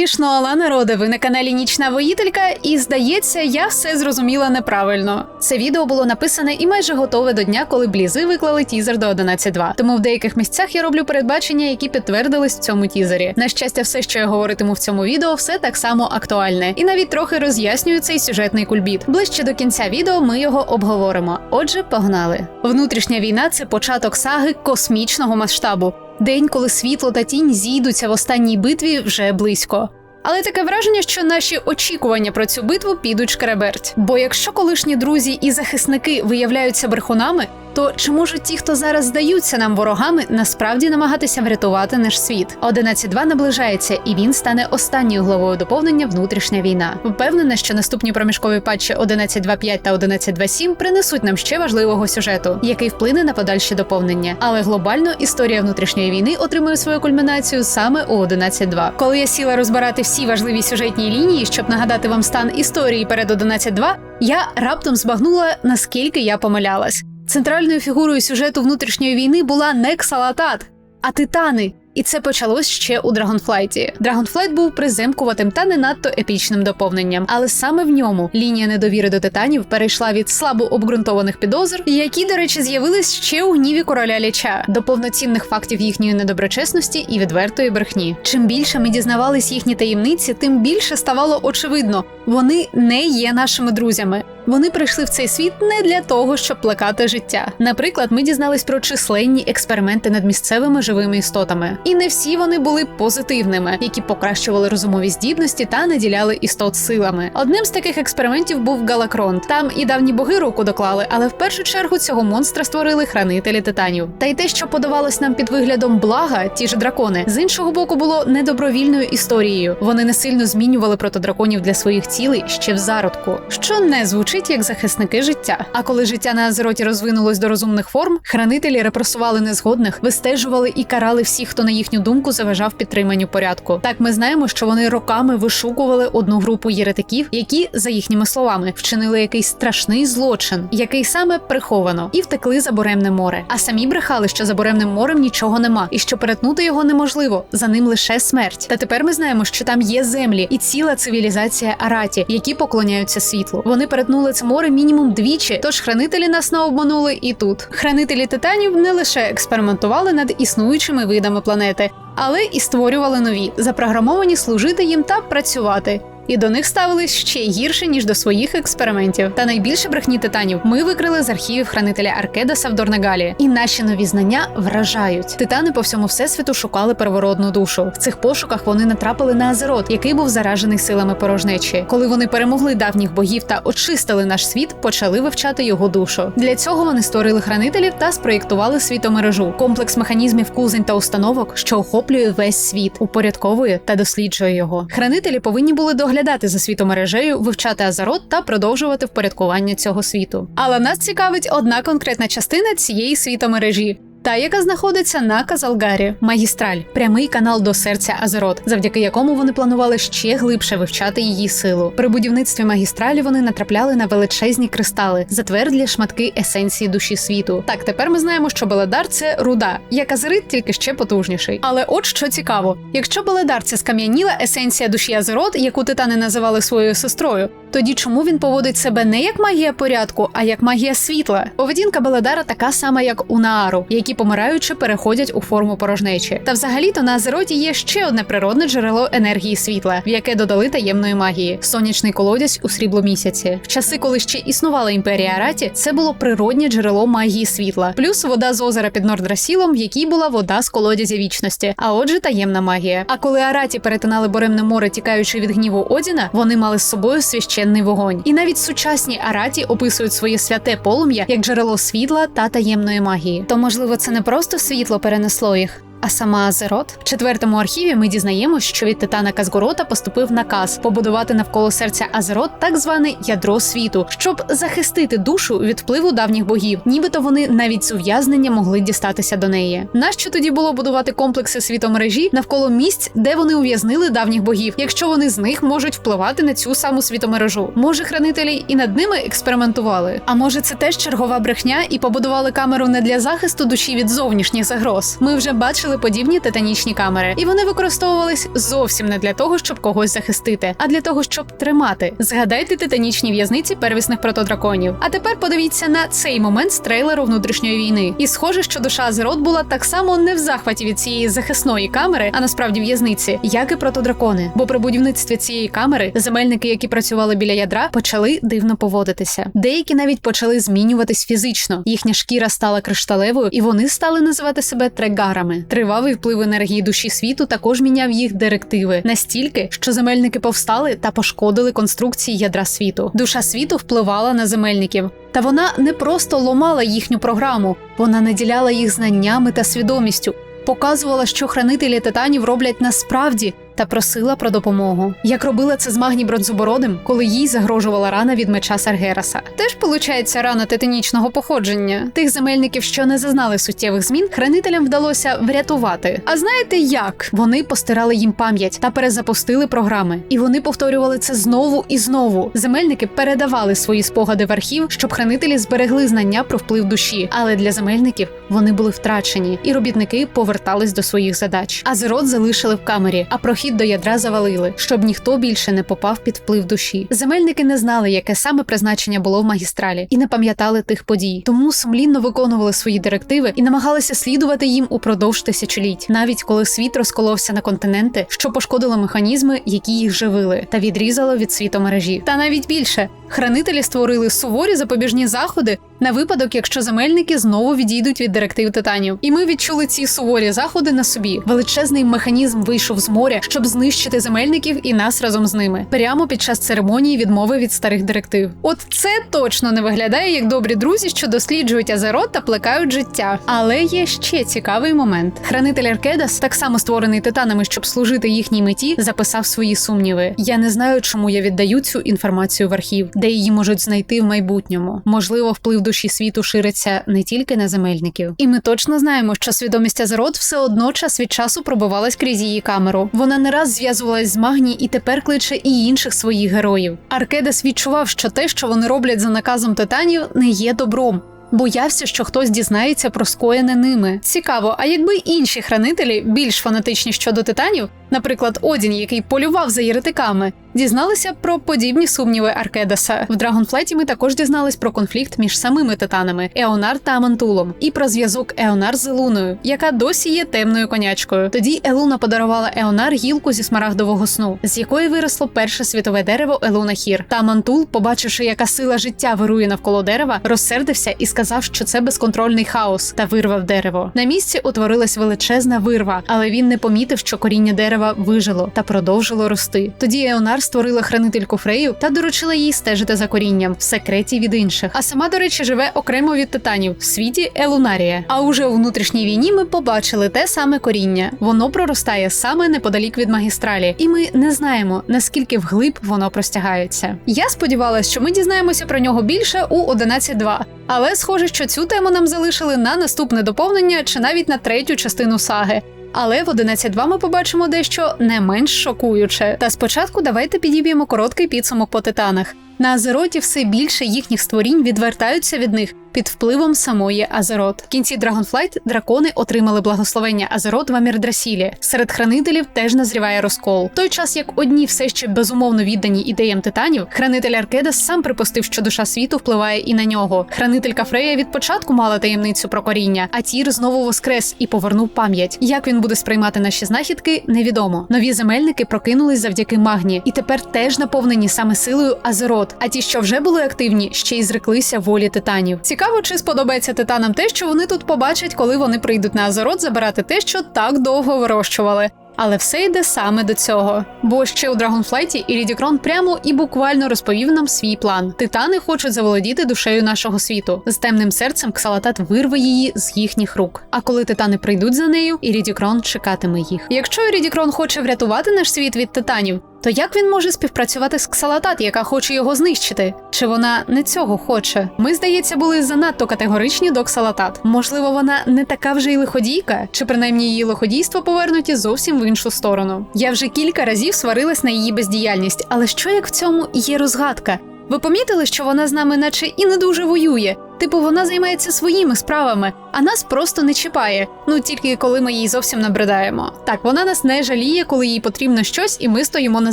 Айтішно, але народи, ви на каналі Нічна Воїтелька, і здається, я все зрозуміла неправильно. Це відео було написане і майже готове до дня, коли блізи виклали тізер до 11.2. Тому в деяких місцях я роблю передбачення, які підтвердились в цьому тізері. На щастя, все, що я говоритиму в цьому відео, все так само актуальне, і навіть трохи роз'яснюю цей сюжетний кульбіт. Ближче до кінця відео ми його обговоримо. Отже, погнали. Внутрішня війна це початок саги космічного масштабу. День, коли світло та тінь зійдуться в останній битві, вже близько. Але таке враження, що наші очікування про цю битву підуть шкереберть. Бо якщо колишні друзі і захисники виявляються брехунами, то чи можуть ті, хто зараз здаються нам ворогами, насправді намагатися врятувати наш світ? 11.2 наближається, і він стане останньою главою доповнення внутрішня війна. Впевнена, що наступні проміжкові патчі 11.2.5 та 11.2.7 принесуть нам ще важливого сюжету, який вплине на подальші доповнення. Але глобально історія внутрішньої війни отримує свою кульмінацію саме у 11.2. Коли я сіла розбирати всі важливі сюжетні лінії, щоб нагадати вам стан історії перед 11.2, я раптом збагнула наскільки я помилялась. Центральною фігурою сюжету внутрішньої війни була не Ксалатат, а Титани. І це почалось ще у Драгонфлайті. Драгонфлайт був приземкуватим та не надто епічним доповненням, але саме в ньому лінія недовіри до титанів перейшла від слабо обґрунтованих підозр, які, до речі, з'явились ще у гніві короля Ліча, до повноцінних фактів їхньої недоброчесності і відвертої брехні. Чим більше ми дізнавались їхні таємниці, тим більше ставало очевидно, вони не є нашими друзями. Вони прийшли в цей світ не для того, щоб плекати життя. Наприклад, ми дізнались про численні експерименти над місцевими живими істотами, і не всі вони були позитивними, які покращували розумові здібності та наділяли істот силами. Одним з таких експериментів був Галакронт. Там і давні боги руку доклали, але в першу чергу цього монстра створили хранителі титанів. Та й те, що подавалось нам під виглядом блага, ті ж дракони, з іншого боку, було недобровільною історією. Вони не сильно змінювали протодраконів для своїх цілей ще в зародку, що не звучить як захисники життя. А коли життя на Азероті розвинулось до розумних форм, хранителі репресували незгодних, вистежували і карали всіх, хто на їхню думку заважав підтриманню порядку. Так ми знаємо, що вони роками вишукували одну групу єретиків, які, за їхніми словами, вчинили якийсь страшний злочин, який саме приховано, і втекли за Буремне море. А самі брехали, що за Буремним морем нічого нема, і що перетнути його неможливо. За ним лише смерть. Та тепер ми знаємо, що там є землі і ціла цивілізація Араті, які поклоняються світлу. Вони перетнули це море мінімум двічі. Тож хранителі нас не обманули і тут. Хранителі титанів не лише експериментували над існуючими видами планети, але і створювали нові, запрограмовані служити їм та працювати. І до них ставились ще гірше ніж до своїх експериментів. Та найбільше брехні титанів ми викрили з архівів хранителя Аркедаса в Дорнегалі. І наші нові знання вражають. Титани по всьому всесвіту шукали первородну душу. В цих пошуках вони натрапили на Азерот, який був заражений силами порожнечі. Коли вони перемогли давніх богів та очистили наш світ, почали вивчати його душу. Для цього вони створили хранителів та спроєктували світомережу, комплекс механізмів кузень та установок, що охоплює весь світ, упорядковує та досліджує його. Хранителі повинні були доглядати за світомережею, вивчати Азарот та продовжувати впорядкування цього світу. Але нас цікавить одна конкретна частина цієї світомережі. Та, яка знаходиться на Казалгарі, магістраль, прямий канал до серця Азерот, завдяки якому вони планували ще глибше вивчати її силу. При будівництві магістралі вони натрапляли на величезні кристали, затвердлі шматки есенції душі світу. Так, тепер ми знаємо, що Беледар це руда, як Азерит, тільки ще потужніший. Але от що цікаво: якщо Беледар це скам'яніла есенція душі Азерот, яку титани називали своєю сестрою, тоді чому він поводить себе не як магія порядку, а як магія світла? Поведінка Беледара така сама, як у Наару, які помираючи переходять у форму порожнечі. Та взагалі-то на Азероті є ще одне природне джерело енергії світла, в яке додали таємної магії сонячний колодязь у срібло місяці. В часи, коли ще існувала імперія Араті, це було природнє джерело магії світла, плюс вода з озера під Нордрасілом, в якій була вода з колодязя вічності, а отже, таємна магія. А коли Араті перетинали Боремне море, тікаючи від гніву Одіна, вони мали з собою священний вогонь. І навіть сучасні Араті описують своє святе полум'я як джерело світла та таємної магії. То можливо, це не просто світло перенесло їх. А сама Азерот в четвертому архіві ми дізнаємось, що від титана Казгорота поступив наказ побудувати навколо серця Азерот так зване ядро світу, щоб захистити душу від впливу давніх богів, нібито вони навіть з ув'язнення могли дістатися до неї. Нащо тоді було будувати комплекси світомережі навколо місць, де вони ув'язнили давніх богів, якщо вони з них можуть впливати на цю саму світомережу? Може, хранителі і над ними експериментували? А може, це теж чергова брехня і побудували камеру не для захисту душі від зовнішніх загроз? Ми вже бачили створили подібні титанічні камери, і вони використовувались зовсім не для того, щоб когось захистити, а для того, щоб тримати. Згадайте титанічні в'язниці первісних протодраконів. А тепер подивіться на цей момент з трейлеру внутрішньої війни. І схоже, що душа Азерот була так само не в захваті від цієї захисної камери, а насправді в'язниці, як і протодракони. Бо при будівництві цієї камери земельники, які працювали біля ядра, почали дивно поводитися. Деякі навіть почали змінюватись фізично. Їхня шкіра стала кришталевою, і вони стали називати себе трегарами. Тривалий вплив енергії душі світу також міняв їх директиви настільки, що земельники повстали та пошкодили конструкції ядра світу. Душа світу впливала на земельників. Та вона не просто ломала їхню програму, вона наділяла їх знаннями та свідомістю, показувала, що хранителі титанів роблять насправді. Та просила про допомогу, як робила це з Магні Бронзобородим, коли їй загрожувала рана від меча Саргераса. Теж получається рана титанічного походження. Тих земельників, що не зазнали суттєвих змін, хранителям вдалося врятувати. А знаєте як? Вони постирали їм пам'ять та перезапустили програми, і вони повторювали це знову і знову. Земельники передавали свої спогади в архів, щоб хранителі зберегли знання про вплив душі. Але для земельників вони були втрачені, і робітники повертались до своїх задач. Азерот залишили в камері, а прохід до ядра завалили, щоб ніхто більше не попав під вплив душі. Земельники не знали, яке саме призначення було в магістралі, і не пам'ятали тих подій, тому сумлінно виконували свої директиви і намагалися слідувати їм упродовж тисячоліть, навіть коли світ розколовся на континенти, що пошкодило механізми, які їх живили, та відрізало від світомережі. Та навіть більше хранителі створили суворі запобіжні заходи на випадок, якщо земельники знову відійдуть від директив титанів. І ми відчули ці суворі заходи на собі. Величезний механізм вийшов з моря, щоб знищити земельників і нас разом з ними, прямо під час церемонії відмови від старих директив. От це точно не виглядає як добрі друзі, що досліджують азерот та плекають життя. Але є ще цікавий момент. Хранитель Аркедас, так само створений титанами, щоб служити їхній меті, записав свої сумніви. Я не знаю, чому я віддаю цю інформацію в архів, де її можуть знайти в майбутньому. Можливо, вплив душі світу шириться не тільки на земельників. І ми точно знаємо, що свідомість Азерот все одно час від часу пробивалась крізь її камеру. Вона не раз зв'язувалась з Магні і тепер кличе і інших своїх героїв. Аркедес відчував, що те, що вони роблять за наказом титанів, не є добром. Боявся, що хтось дізнається про скоєне ними. Цікаво, а якби інші хранителі, більш фанатичні щодо титанів, наприклад, Одін, який полював за єретиками, дізналися про подібні сумніви Аркедаса. В Драгонфлеті ми також дізнались про конфлікт між самими титанами Еонар та Амантулом, і про зв'язок Еонар з Елуною, яка досі є темною конячкою. Тоді Елуна подарувала Еонар гілку зі смарагдового сну, з якої виросло перше світове дерево Елуна Хір. Та Амантул, побачивши, яка сила життя вирує навколо дерева, розсердився і сказав, що це безконтрольний хаос, та вирвав дерево. На місці утворилась величезна вирва, але він не помітив, що коріння дерева вижило та продовжило рости. Тоді Еонар створила хранительку Фрею та доручила їй стежити за корінням в секреті від інших. А сама, до речі, живе окремо від титанів в світі Елунарія. А уже у внутрішній війні ми побачили те саме коріння. Воно проростає саме неподалік від магістралі, і ми не знаємо наскільки вглиб воно простягається. Я сподівалася, що ми дізнаємося про нього більше у 11.2. Але схоже, що цю тему нам залишили на наступне доповнення чи навіть на третю частину саги. Але в 11.2 ми побачимо дещо не менш шокуюче. Та спочатку давайте підіб'ємо короткий підсумок по титанах. На Азероті все більше їхніх створінь відвертаються від них під впливом самої Азерот. В кінці Dragonflight дракони отримали благословення Азерот в Амірдрасілі. Серед хранителів теж назріває розкол. Той час як одні все ще безумовно віддані ідеям титанів, хранитель Аркедас сам припустив, що душа світу впливає і на нього. Хранителька Фрея від початку мала таємницю про коріння, а Тір знову воскрес і повернув пам'ять. Як він буде сприймати наші знахідки, невідомо. Нові земельники прокинулись завдяки магні, і тепер теж наповнені саме силою Азерот. А ті, що вже були активні, ще й зреклися волі титанів. Цікаво, чи сподобається титанам те, що вони тут побачать, коли вони прийдуть на Азерот забирати те, що так довго вирощували. Але все йде саме до цього. Бо ще у Драгонфлайті Ірідікрон прямо і буквально розповів нам свій план. Титани хочуть заволодіти душею нашого світу. З темним серцем Ксалатат вирве її з їхніх рук. А коли титани прийдуть за нею, Ірідікрон чекатиме їх. Якщо Ірідікрон хоче врятувати наш світ від титанів, то як він може співпрацювати з Ксалатат, яка хоче його знищити? Чи вона не цього хоче? Ми, здається, були занадто категоричні до Ксалатат. Можливо, вона не така вже й лиходійка, чи принаймні її лиходійство повернуті зовсім в іншу сторону. Я вже кілька разів сварилась на її бездіяльність, але що як в цьому є розгадка? Ви помітили, що вона з нами, наче і не дуже воює, Типу, вона займається своїми справами, а нас просто не чіпає. Ну тільки коли ми їй зовсім набридаємо. Так, вона нас не жаліє, коли їй потрібно щось, і ми стоїмо на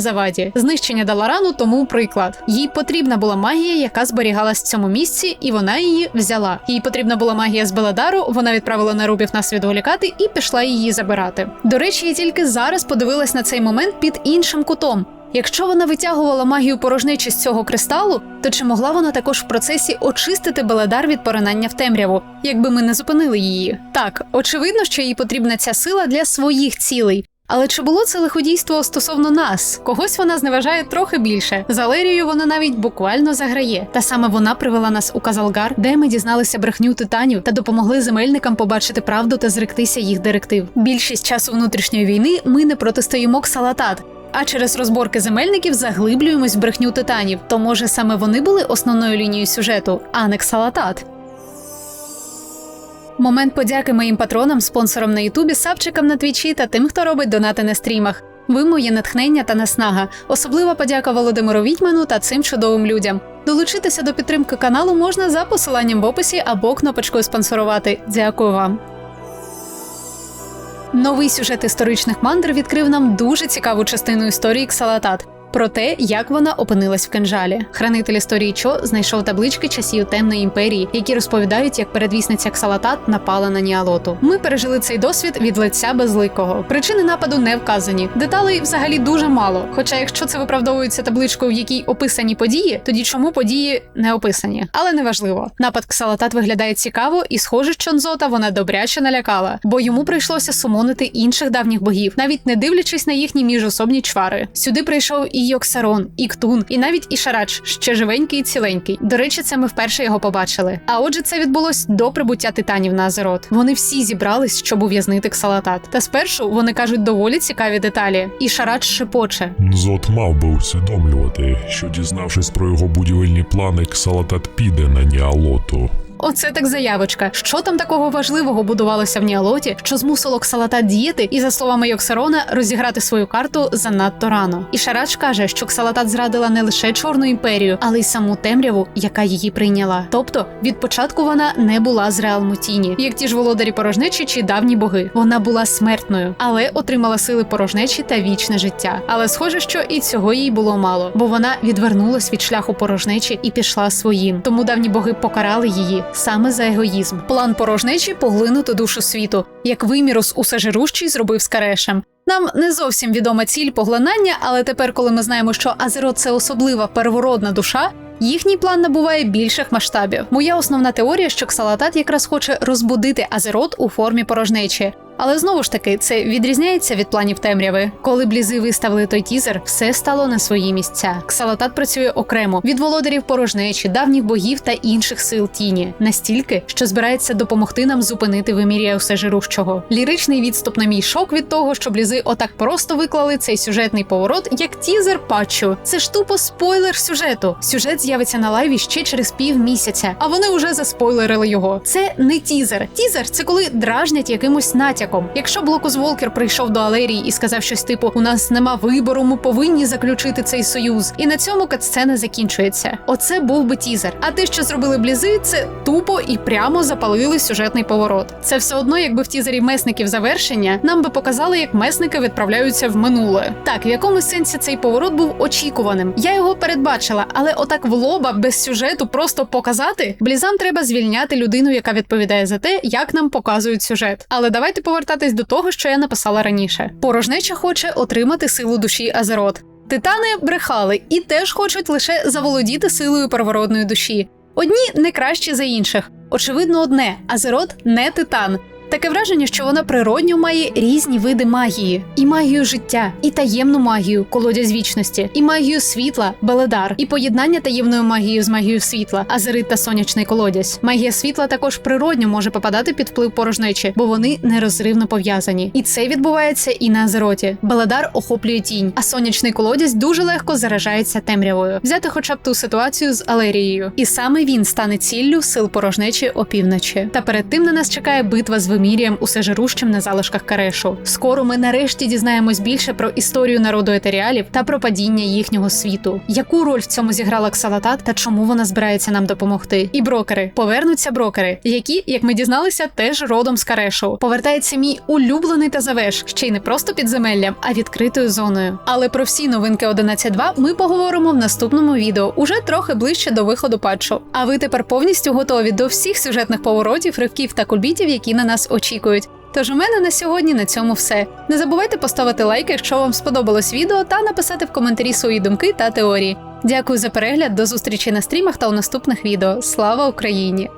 заваді. Знищення Даларану тому приклад. Їй потрібна була магія, яка зберігалась в цьому місці, і вона її взяла. Їй потрібна була магія з Беладару. Вона відправила нарубів нас відволікати і пішла її забирати. До речі, я тільки зараз подивилась на цей момент під іншим кутом. Якщо вона витягувала магію порожнечі з цього кристалу, то чи могла вона також в процесі очистити Беледар від поринання в темряву, якби ми не зупинили її? Так, очевидно, що їй потрібна ця сила для своїх цілей. Але чи було це лиходійство стосовно нас? Когось вона зневажає трохи більше. За Лерією вона навіть буквально заграє. Та саме вона привела нас у Казалгар, де ми дізналися брехню титанів та допомогли земельникам побачити правду та зректися їх директив. Більшість часу внутрішньої війни ми не протистоїмо Ксалатат, а через розборки земельників заглиблюємось в брехню титанів. То може саме вони були основною лінією сюжету, а не. Момент подяки моїм патронам, спонсорам на Ютубі, сапчикам на твічі та тим, хто робить донати на стрімах. Ви моє натхнення та наснага. Особлива подяка Володимиру Вітьману та цим чудовим людям. Долучитися до підтримки каналу можна за посиланням в описі або кнопочкою спонсорувати. Дякую вам. Новий сюжет історичних мандр відкрив нам дуже цікаву частину історії Ксалатат. Про те, як вона опинилась в кинжалі. Хранитель історії Чо знайшов таблички часів темної імперії, які розповідають, як передвісниця Ксалатат напала на Ніалоту. Ми пережили цей досвід від лиця безликого. Причини нападу не вказані. Деталей взагалі дуже мало. Хоча, якщо це виправдовується табличкою, в якій описані події, тоді чому події не описані? Але неважливо. Напад Ксалатат виглядає цікаво, і схоже, що Нзота вона добряче налякала, бо йому прийшлося сумонити інших давніх богів, навіть не дивлячись на їхні міжособні чвари. Сюди прийшов і Йоксарон, і Ктун, і навіть Ішарач, ще живенький і ціленький. До речі, це ми вперше його побачили. А отже, це відбулось до прибуття титанів на Азерот. Вони всі зібрались, щоб ув'язнити Ксалатат. Та спершу вони кажуть доволі цікаві деталі. Ішарач шепоче. Нзот мав би усвідомлювати, що дізнавшись про його будівельні плани, Ксалатат піде на Ніалоту. Оце так заявочка. Що там такого важливого будувалося в Ніалоті, що змусило Ксалата діяти і, за словами Йоксарона, розіграти свою карту занадто рано. І Шарач каже, що Ксалатат зрадила не лише чорну імперію, але й саму темряву, яка її прийняла. Тобто від початку вона не була з реалму тіні, як ті ж володарі порожнечі чи давні боги. Вона була смертною, але отримала сили порожнечі та вічне життя. Але схоже, що і цього їй було мало, бо вона відвернулась від шляху порожнечі і пішла своїм. Тому давні боги покарали її саме за егоїзм. План порожнечі поглинути душу світу, як вимірус усежирущий зробив з Карешем. Нам не зовсім відома ціль поглинання, але тепер, коли ми знаємо, що Азерот це особлива первородна душа. Їхній план набуває більших масштабів. Моя основна теорія, що Ксалатат якраз хоче розбудити Азерот у формі порожнечі. Але знову ж таки, це відрізняється від планів темряви. Коли блізи виставили той тізер, все стало на свої місця. Ксалатат працює окремо від володарів порожнечі, давніх богів та інших сил тіні, настільки, що збирається допомогти нам зупинити вимір'я усежирущого. Ліричний відступ на мій шок від того, що блізи отак просто виклали цей сюжетний поворот, як тізер патчу. Це ж тупо спойлер сюжету. Сюжет з'явиться на лайві ще через пів місяця, а вони вже заспойлерили його. Це не тізер. Тізер це коли дражнять якимось натяком. Якщо Блокус Волкер прийшов до Алерії і сказав щось типу: У нас нема вибору, ми повинні заключити цей союз. І на цьому катсцена закінчується. Оце був би тізер. А те, що зробили блізи, це тупо і прямо запалили сюжетний поворот. Це все одно, якби в тізері месників завершення нам би показали, як месники відправляються в минуле. Так, в якомусь сенсі цей поворот був очікуваним. Я його передбачила, але отак в лоба без сюжету просто показати. Блізам треба звільняти людину, яка відповідає за те, як нам показують сюжет. Але давайте повертатись до того, що я написала раніше. Порожнеча хоче отримати силу душі Азерот. Титани брехали і теж хочуть лише заволодіти силою первородної душі. Одні не кращі за інших. Очевидно, одне Азерот не титан. Таке враження, що вона природньо має різні види магії: і магію життя, і таємну магію, колодязь вічності, і магію світла, беледар, і поєднання таємною магією з магією світла, азерит та сонячний колодязь. Магія світла також природньо може попадати під вплив порожнечі, бо вони нерозривно пов'язані. І це відбувається і на азероті. Беледар охоплює тінь, а сонячний колодязь дуже легко заражається темрявою. Взяти хоча б ту ситуацію з Алерією, і саме він стане ціллю сил порожнечі опівночі. Та перед тим на нас чекає битва з вимірюєм усежирущим на залишках карешу. Скоро ми нарешті дізнаємось більше про історію народу етеріалів та про падіння їхнього світу. Яку роль в цьому зіграла Ксалатат та чому вона збирається нам допомогти? І брокери повернуться брокери, які, як ми дізналися, теж родом з карешу. Повертається мій улюблений Тазавеш, ще й не просто підземеллям, а відкритою зоною. Але про всі новинки 11.2 ми поговоримо в наступному відео, уже трохи ближче до виходу патчу. А ви тепер повністю готові до всіх сюжетних поворотів, ривків та кульбітів, які на нас очікують. Тож у мене на сьогодні на цьому все. Не забувайте поставити лайк, якщо вам сподобалось відео, та написати в коментарі свої думки та теорії. Дякую за перегляд, до зустрічі на стрімах та у наступних відео. Слава Україні!